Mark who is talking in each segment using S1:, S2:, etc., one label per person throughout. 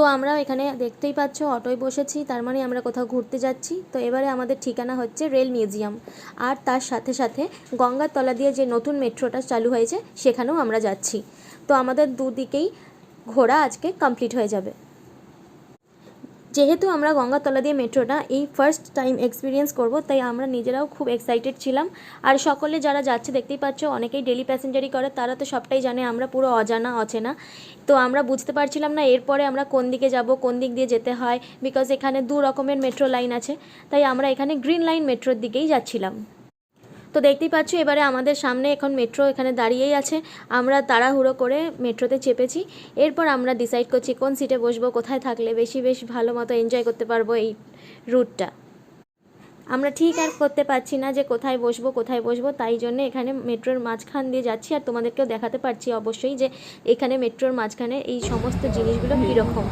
S1: তো আমরা এখানে দেখতেই পাচ্ছ, অটোয় বসেছি, তার মানে আমরা কোথাও ঘুরতে যাচ্ছি। তো এবারে আমাদের ঠিকানা হচ্ছে রেল মিউজিয়াম। আর তার সাথে সাথে গঙ্গার তলা দিয়ে যে নতুন মেট্রোটা চালু হয়েছে, সেখানেও আমরা যাচ্ছি। তো আমাদের দুদিকেই ঘোরা আজকে কমপ্লিট হয়ে যাবে। যেহেতু আমরা গঙ্গাতলা দিয়ে মেট্রোটা এই ফার্স্ট টাইম এক্সপিরিয়েন্স করব, তাই আমরা নিজেরাও খুব এক্সাইটেড ছিলাম। আর সকলে যারা যাচ্ছে, দেখতেই পাচ্ছ, অনেকেই ডেলি প্যাসেঞ্জারই করে, তারা তো সবটাই জানে, আমরা পুরো অজানা, অচেনা। তো আমরা বুঝতে পারছিলাম না এরপরে আমরা কোন দিকে যাব, কোন দিক দিয়ে যেতে হয় বিকজ এখানে দু রকমের মেট্রো লাইন আছে। তাই আমরা এখানে গ্রিন লাইন মেট্রোর দিকেই যাচ্ছিলাম। তো দেখতেই পাচ্ছ, এবারে আমাদের সামনে এখন মেট্রো এখানে দাঁড়িয়েই আছে। আমরা তাড়াহুড়ো করে মেট্রোতে চেপেছি। এরপর আমরা ডিসাইড করছি কোন সিটে বসবো, কোথায় থাকলে বেশি বেশ ভালো মতো এনজয় করতে পারব এই রুটটা আমরা ঠিক আর করতে পারছি না যে কোথায় বসবো কোথায় বসবো, তাই জন্য এখানে মেট্রোর মাঝখান দিয়ে যাচ্ছি। আর তোমাদেরকেও দেখাতে পারছি অবশ্যই যে এখানে মেট্রোর মাঝখানে এই সমস্ত জিনিসগুলো কীরকম।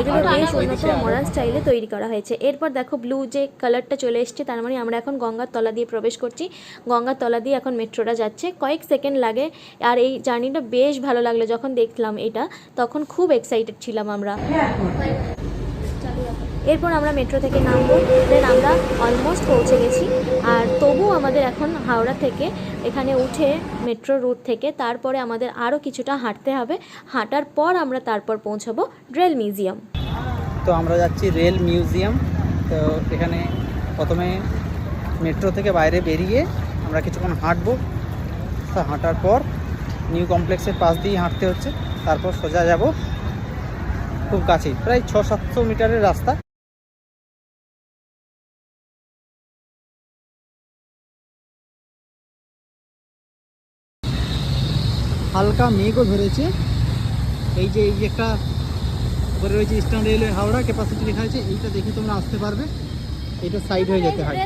S1: এগুলো বেশ উন্নত মডার্ন স্টাইলে তৈরি করা হয়েছে। এরপর দেখো ব্লু যে কালারটা চলে এসছে তার মানে আমরা এখন গঙ্গার তলা দিয়ে প্রবেশ করছি। গঙ্গার তলা দিয়ে এখন মেট্রোটা যাচ্ছে। কয়েক সেকেন্ড লাগে আর এই জার্নিটা বেশ ভালো লাগল যখন দেখলাম এটা তখন খুব এক্সাইটেড ছিলাম আমরা। এরপর আমরা মেট্রো থেকে নামবো দেন আমরা অলমোস্ট পৌঁছে গেছি। আর তবু আমাদের এখন হাওড়া থেকে, এখানে উঠে মেট্রো রুট থেকে, তারপরে আমাদের আরও কিছুটা হাঁটতে হবে। হাঁটার পর আমরা তারপর পৌঁছাবো রেল মিউজিয়াম
S2: তো আমরা যাচ্ছি রেল মিউজিয়াম তো এখানে প্রথমে মেট্রো থেকে বাইরে বেরিয়ে আমরা কিছুক্ষণ হাঁটবো। হাঁটার পর নিউ কমপ্লেক্সের পাশ দিয়ে হাঁটতে হচ্ছে। তারপর সোজা যাব খুব কাছেই, প্রায় ছ সাতশো মিটারের রাস্তা। হালকা মেঘও ধরেছে। এই যে এই যে একটা উপরে রয়েছে ইস্টার্ন রেলওয়ে হাওড়া ক্যাপাসিটি লেখা আছে এইটা দেখে তোমরা আসতে পারবে। এটা সাইড হয়ে যেতে হয়।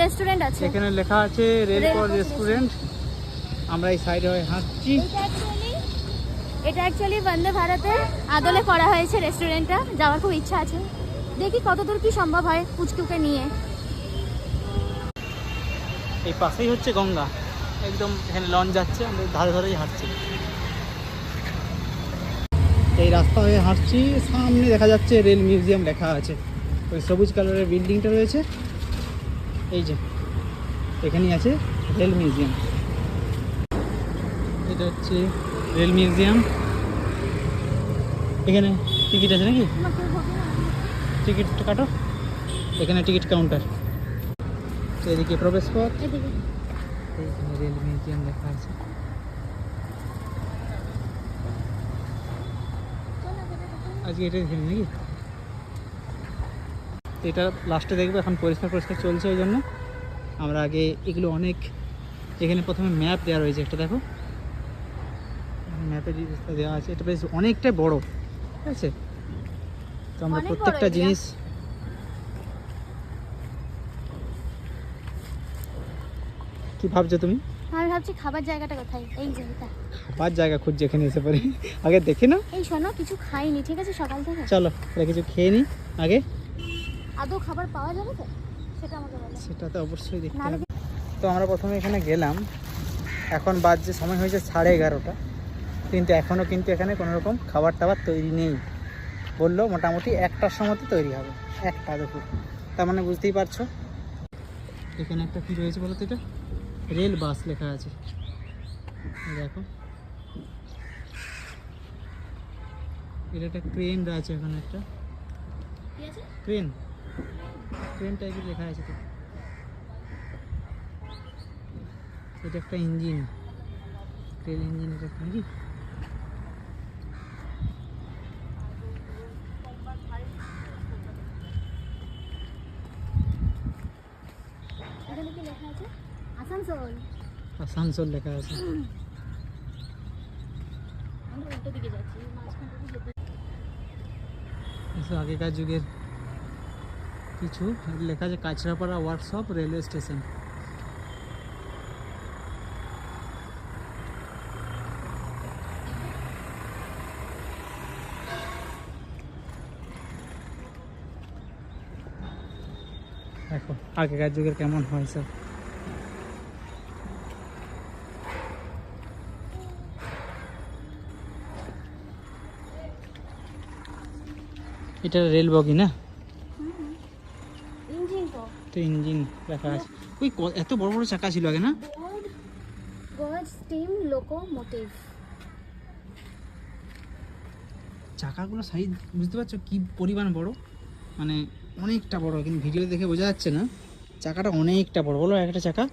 S1: রেস্টুরেন্ট আছে।
S2: এখানে লেখা আছে রেলকর রেস্টুরেন্ট আমরা এই সাইড হয়ে হাঁটছি।
S1: এটা অ্যাকচুয়ালি বন্দে ভারতের আদলে করা হয়েছে রেস্টুরেন্টটা যাওয়ার খুব ইচ্ছা আছে। দেখি কতদূর কি সম্ভব হয় পুচকুকে নিয়ে।
S2: এই পাশেই হচ্ছে গঙ্গা। একদম এখানে লঞ্চ যাচ্ছে, আমরা ধারে ধারেই হাঁটছি। এই রাস্তা হয়ে হাঁটছি, সামনে দেখা যাচ্ছে রেল মিউজিয়াম লেখা আছে। ওই সবুজ কালারের বিল্ডিংটা রয়েছে। এই যে, এখানেই আছে রেল মিউজিয়াম এটা হচ্ছে রেল মিউজিয়াম এখানে টিকিট আছে নাকি? টিকিট কাটো। এখানে টিকিট কাউন্টার এদিকে প্রবেশ পথ। এইখানে রেল মিউজিয়াম লেখা আছে। আজকে এটাই দেখেন নাকি? এটা লাস্টে দেখব এখন পরিষ্কার পরিষ্কার চলছে ওই জন্য। আমরা আগে এগুলো অনেক এখানে প্রথমে ম্যাপ দেওয়া রয়েছে একটা দেখো। ম্যাপে দেওয়া আছে। এটা বেশ অনেকটাই বড় ঠিক আছে? তো আমরা প্রত্যেকটা জিনিস কি ভাবছ তুমি?
S1: আমি ভাবছি খাবার জায়গাটা কোথায়? এই যে এটা।
S2: খাবার জায়গা খুঁজছে এখানে এসে পরে আগে দেখি না
S1: এই শোনো কিছু খাইনি ঠিক আছে? সকাল থেকে।
S2: চলো তাহলে কিছু খেয়ে নিই আগে?
S1: আদৌ খাবার পাওয়া যাবে তো? সেটা আমাকে বলো।
S2: সেটা তো অবশ্যই দেখতে হবে। তো আমরা প্রথমে এখানে গেলাম। এখন বাজছে সময় হয়েছে সাড়ে এগারোটা। কিন্তু এখনও কিন্তু এখানে কোনো রকম খাবার টাবার তৈরি নেই। বলল মোটামুটি একটার সময়তে তৈরি হবে। একটা দুপুর। তার মানে বুঝতেই পারছ? এখানে একটা কী রয়েছে বলো তো এটা? রেল বাস লেখা আছে। দেখো। এটা একটা ট্রেন আছে এখানে একটা।
S1: কি আছে?
S2: ট্রেন। ট্রেন টাইপের লেখা আছে তো। এটা একটা ইঞ্জিন। রেল ইঞ্জিন এটা নাকি?
S1: এখানে কি লেখা আছে? আসানসোল।
S2: আসানসোল লেখা আছে।
S1: আমরা উল্টো দিকে যাচ্ছি
S2: আগেকার যুগের কিছু লেখা আছে, কাঁচরাপাড়া ওয়ার্কশপ রেলওয়ে স্টেশন দেখো, আগেকার যুগের কেমন হয় সব এটা রেল বগি না?
S3: তো।
S2: ইঞ্জিন রাখা আছে। ওই এত বড় বড় চাকা ছিল আগে না? চাকাগুলো সাইজ বুঝতে পারছ কি পরিমাণ বড়? মানে অনেকটা বড় কিন্তু ভিডিও দেখে বোঝা যাচ্ছে না। চাকাটা অনেকটা বড়। বলো একটা চাকা।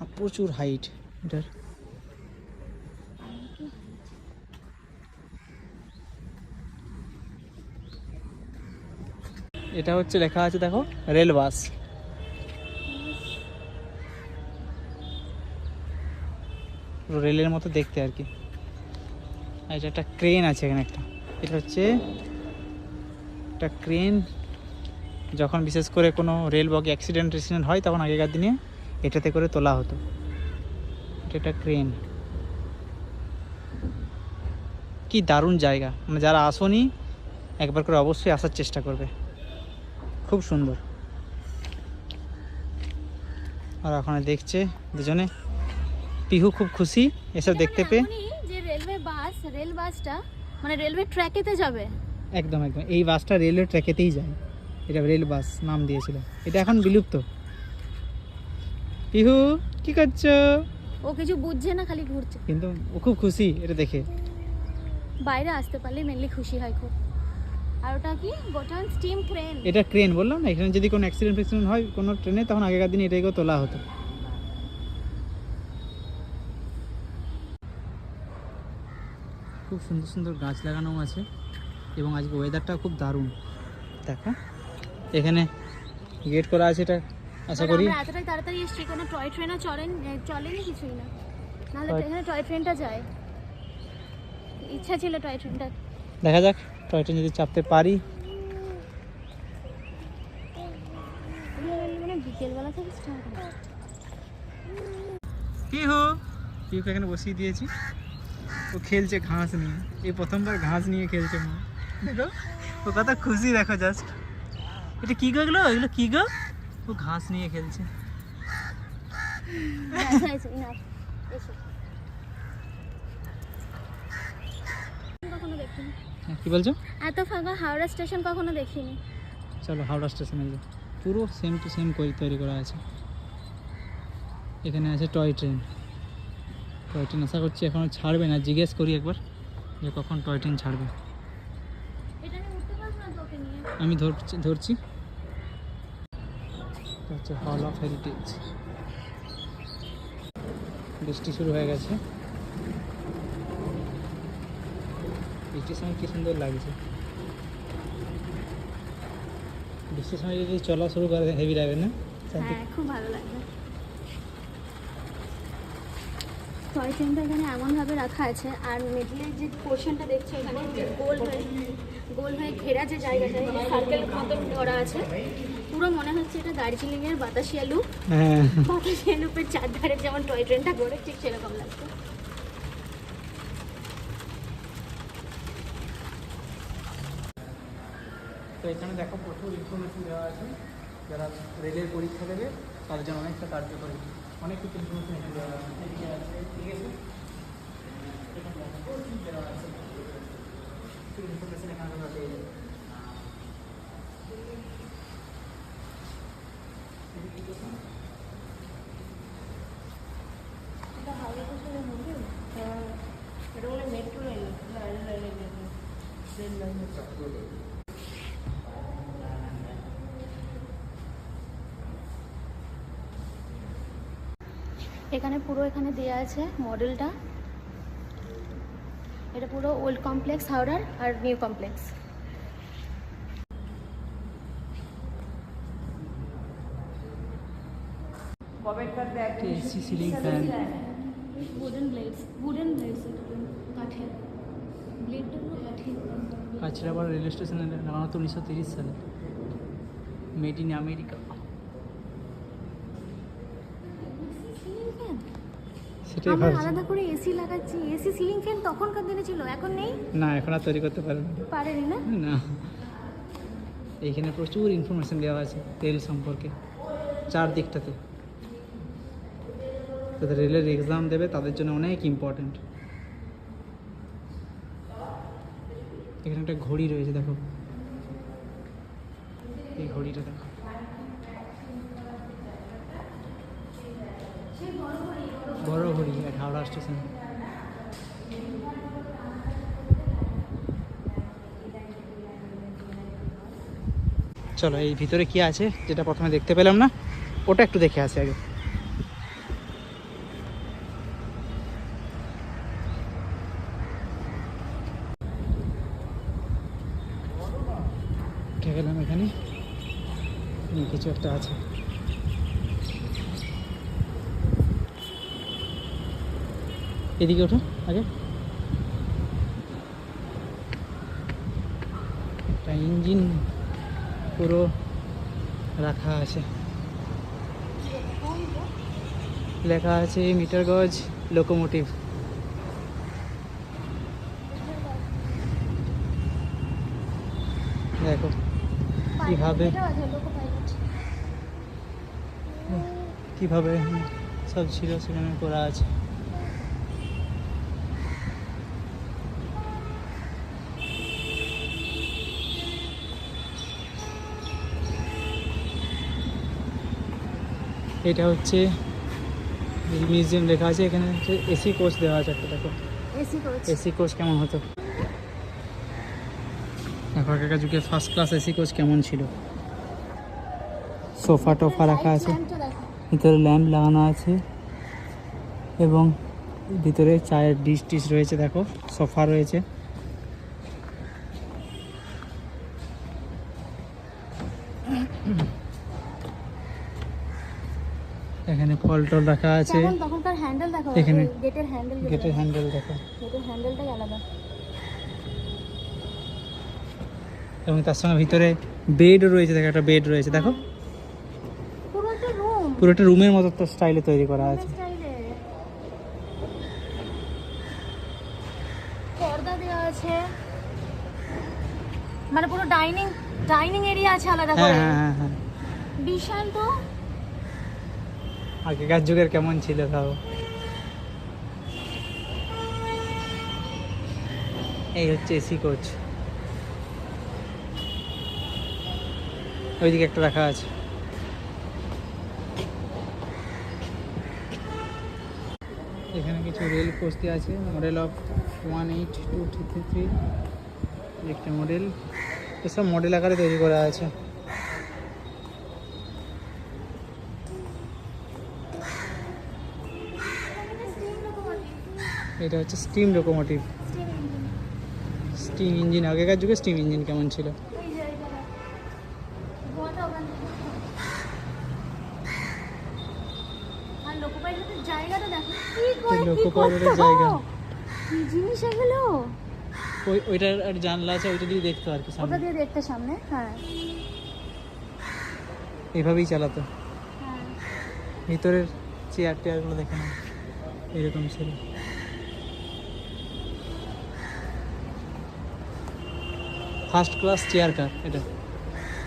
S2: আর প্রচুর হাইট এটার এটা হচ্ছে লেখা আছে, দেখো রেল বাস পুরো রেলের মতো দেখতে আর কি। এটা একটা ক্রেন আছে এখানে একটা। এটা হচ্ছে একটা ক্রেন। যখন বিশেষ করে কোনো রেল বগি অ্যাক্সিডেন্ট টেক্সিডেন্ট হয়, তখন আগেকার দিনে এটাতে করে তোলা হতো। এটা একটা ক্রেন। কি দারুণ জায়গা। মানে যারা আসনি, একবার করে অবশ্যই আসার চেষ্টা করবে। খুব সুন্দর। আর ওখানে দেখছে দুজনে। পিহু খুব খুশি এসব দেখতে পেয়ে।
S3: যে রেলওয়ে বাস রেল বাসটা মানে রেলওয়ে ট্র্যাকেতে যাবে।
S2: একদম একদম। এই বাসটা রেলের ট্র্যাকেতেই যায়। এটা রেল বাস নাম দিয়েছিল। এটা এখন বিলুপ্ত। পিহু কি করছ?
S3: ও কিছু বুঝছে না খালি ঘুরছে।
S2: কিন্তু ও খুব খুশি এটা দেখে।
S3: বাইরে আসতে পারলে মেনলি খুশি হয় খুব। আর ওটা কি? গোটান স্টিম ক্রেন।
S2: এটা ক্রেন বললাম না এখানে যদি কোনো অ্যাক্সিডেন্ট ফ্যাক্সিডেন্ট হয় কোনো ট্রেনে তখন আগেকার দিনে এটাকেও তোলা হতো। খুব সুন্দর সুন্দর গাছ লাগানো আছে এবং আজকে ওয়েদারটা খুব দারুণ। দেখো। এখানে গেট করা আছে এটা আশা করি।
S3: এতটাই তাড়াতাড়ি এসেছি কোনো টয় ট্রেনও চলেন চলেনি কিছুই না। নাহলে এখানে টয় ট্রেনটা যায়। ইচ্ছা ছিল টয় ট্রেনটা
S2: দেখা যাক। টয় ট্রেন যদি চাপতে পারি। পিহু পিহুকে এখানে বসিয়ে দিয়েছি। ও খেলছে ঘাস নিয়ে। এই প্রথমবার ঘাস নিয়ে খেলছে মা। দেখো ও কত খুশি দেখো জাস্ট এটা কি গো এগুলো? এগুলো কি গো? ও ঘাস নিয়ে খেলছে।
S3: কখনো দেখিনি।
S2: কি বলছো?
S3: এত ফাঁকা হাওড়া স্টেশন কখনো দেখিনি।
S2: চলো হাওড়া স্টেশনে যাও পুরো সেম টু সেম তৈরি করা আছে। এখানে আছে টয় ট্রেন টয় ট্রেন আশা করছি এখনও ছাড়বে না। জিজ্ঞেস করি একবার যে কখন টয় ট্রেন ছাড়বে।
S3: আমি
S2: ধরছি ধরছি। হচ্ছে হল অফ হেরিটেজ বৃষ্টি শুরু হয়ে গেছে। বৃষ্টির সময় কি সুন্দর লাগছে। বৃষ্টির সময় যদি চলা শুরু করে হেভি লাগবে না?
S3: হ্যাঁ খুব ভালো লাগবে। টয় ট্রেনটা এখানে এমনভাবে রাখা আছে আর মিডলের যে পোর্শনটা দেখছ এখানে যে গোল হয়ে গোল হয়ে ঘেরা যে জায়গাটা সার্কেল মতন করা আছে পুরো মনে হচ্ছে এটা দার্জিলিংয়ের বাতাসিয়া লুপ
S2: হ্যাঁ।
S3: বাতাসিয়া লুপের চারধারে যেমন টয় ট্রেনটা করে ঠিক সেরকম লাগছে।
S2: এখানে দেখো প্রচুর ইনফরমেশন দেওয়া আছে। যারা রেলের পরীক্ষা দেবে, তাদের জন্য অনেকটা কার্যকরী। অনেক কিছু ইনফরমেশন দেওয়া আছে। ঠিক আছে। প্রচুর এখানে পেয়ে যাবে।
S3: এখানে পুরো এখানে দেওয়া আছে মডেলটা। এটা পুরো ওল্ড কমপ্লেক্স, হাওড়ার আর new complex.
S2: AC ceiling fan
S3: wooden blades wooden blades কাঠের ব্লেডটা পুরো কাঠের
S2: রেল স্টেশনে লাগানো উনিশশো তিরিশ সালে। Made in America
S3: ceiling fan
S2: সেটাই
S3: আমরা
S2: ভাবছি।
S3: আলাদা করে এসি লাগাচ্ছি। এসি সিলিং ফ্যান তখনকার দিনে ছিল এখন নেই?
S2: না এখন আর তৈরি করতে পারবে না
S3: পারেনি না?
S2: না। এইখানে প্রচুর ইনফরমেশন দেওয়া আছে রেল সম্পর্কে চার দিকটাতে যাদের রেলের এক্সাম দেবে তাদের জন্য অনেক ইম্পর্ট্যান্ট এখানে একটা ঘড়ি রয়েছে দেখো। এই ঘড়িটা দেখো। বড় ঘড়ি এটা হাওড়া স্টেশন। চলো, এই ভিতরে কি আছে যেটা প্রথমে দেখতে পেলাম না? ওটা একটু দেখে আসি আগে। গেলাম এখানে। কিছু একটা আছে। এদিকে ওঠো, আগে। ইঞ্জিন পুরো রাখা আছে। লেখা আছে মিটার গজ, লোকোমোটিভ। দেখো, কীভাবে কীভাবে সব ছিল সেখানে করা আছে। এটা হচ্ছে মিউজিয়াম লেখা আছে এখানে হচ্ছে এসি কোচ দেওয়া আছে একটা দেখো।
S3: এসি করেছি
S2: এসি কোচ কেমন হতো? দেখো আগেকার যুগে ফার্স্ট ক্লাস এসি কোচ কেমন ছিল? সোফা টোফা রাখা আছে ভিতরে ল্যাম্প লাগানো আছে এবং ভিতরে চায়ের ডিশ টিশ রয়েছে দেখো সোফা রয়েছে এখানে ফল টল রাখা আছে।
S3: তখনকার হ্যান্ডেল দেখো
S2: এখানে।
S3: গেটের হ্যান্ডেল
S2: গেটের হ্যান্ডেল দেখো।
S3: গেটের হ্যান্ডেলটাই আলাদা।
S2: এবং তার সঙ্গে ভিতরে বেডও রয়েছে দেখো একটা বেড রয়েছে দেখো।
S3: পুরো একটা
S2: রুমের মতো একটা স্টাইলে তৈরি করা আছে।
S3: পর্দা দেওয়া আছে। মানে পুরো ডাইনিং ডাইনিং এরিয়া আছে আলাদা
S2: হ্যাঁ
S3: করে।
S2: হ্যাঁ হ্যাঁ হ্যাঁ।
S3: বিশাল তো।
S2: আগেকার যুগের কেমন ছিল তাও? এই হচ্ছে এসি কোচ। ওইদিকে একটা রাখা আছে। এখানে কিছু রেল কোচ আছে model of one eight two three three একটা মডেল এসব মডেল আকারে তৈরি করা আছে। এটা হচ্ছে স্টিম লোকোমোটিভ স্টিম ইঞ্জিন আগেকার যুগে স্টিম ইঞ্জিন কেমন ছিল?
S3: লোকো পাইলটের?
S2: জায়গা।
S3: কি জিনিস এগুলো?
S2: ওই ওইটার আর জানলা আছে ওইটা দিয়ে দেখতো আর কি
S3: ওটা
S2: সামনে।
S3: দিয়ে দেখতে সামনে হ্যাঁ।
S2: এইভাবেই চালাতো।
S3: হ্যাঁ।
S2: ভিতরের চেয়ার টেয়ারগুলো দেখে না এরকম ছিল। First class chair car? এটা।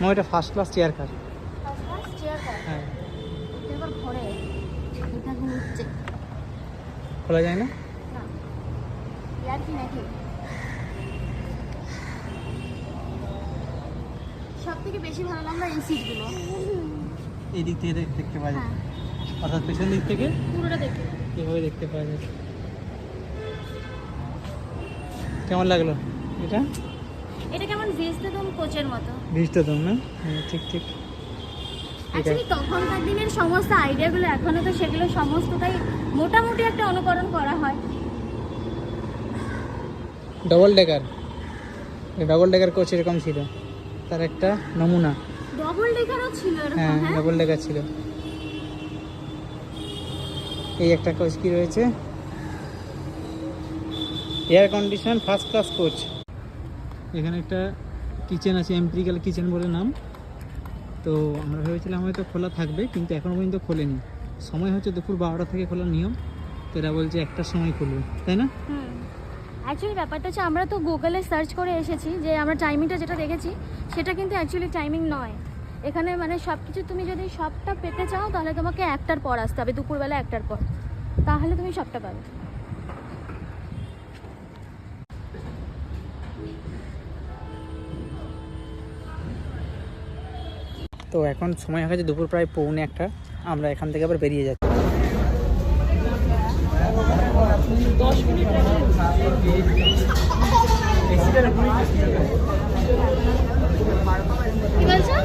S2: মা এটা ফার্স্ট ক্লাস চেয়ার কার? হ্যাঁ। খোলা যায় না?
S3: সব থেকে বেশি ভালো লাগল এই সিটগুলো।
S2: এই দিক থেকে দেখতে পাওয়া যায়।
S3: হ্যাঁ।
S2: অর্থাৎ পেছন দিক থেকে?
S3: পুরোটা দেখতে
S2: এভাবে দেখতে পাওয়া যায়। কেমন লাগল এটা?
S3: এটা কেমন ভিজতেদম কোচের মতো?
S2: ভিজতে তো না? হ্যাঁ ঠিক ঠিক।
S3: অ্যাকচুয়ালি তখনকার দিনের সমস্ত আইডিয়াগুলো এখনও তো সেগুলো সমস্তটাই মোটামুটি একটা অনুকরণ করা হয়।
S2: Double decker double decker coach এরকম ছিল। তার একটা নমুনা।
S3: ডবল ডেকারও ছিল এরকম
S2: হ্যাঁ
S3: হ্যাঁ?
S2: ডবল ডেকার ছিল। এই একটা কোচ কি রয়েছে? Air condition first class coach এখানে একটা কিচেন আছে এমপ্রিক্যাল কিচেন বলে নাম। তো আমরা ভেবেছিলাম হয়তো খোলা থাকবে, কিন্তু এখনও পর্যন্ত খোলেনি। সময় হচ্ছে দুপুর বারোটা থেকে খোলার নিয়ম। তো এরা বলছে একটার সময় খুলবে, তাই না?
S3: অ্যাকচুয়ালি ব্যাপারটা হচ্ছে আমরা তো গুগলে সার্চ করে এসেছি, যে আমরা টাইমিংটা যেটা দেখেছি, সেটা কিন্তু অ্যাকচুয়ালি টাইমিং নয়। এখানে মানে সব কিছু তুমি যদি সবটা পেতে চাও, তাহলে তোমাকে একটার পর আসতে হবে, দুপুরবেলা একটার পর। তাহলে তুমি সবটা পাবে।
S2: তো এখন সময় হয়ে গেছে দুপুর প্রায় পৌনে একটা। আমরা এখান থেকে আবার বেরিয়ে যাচ্ছি।
S3: কি বলছো?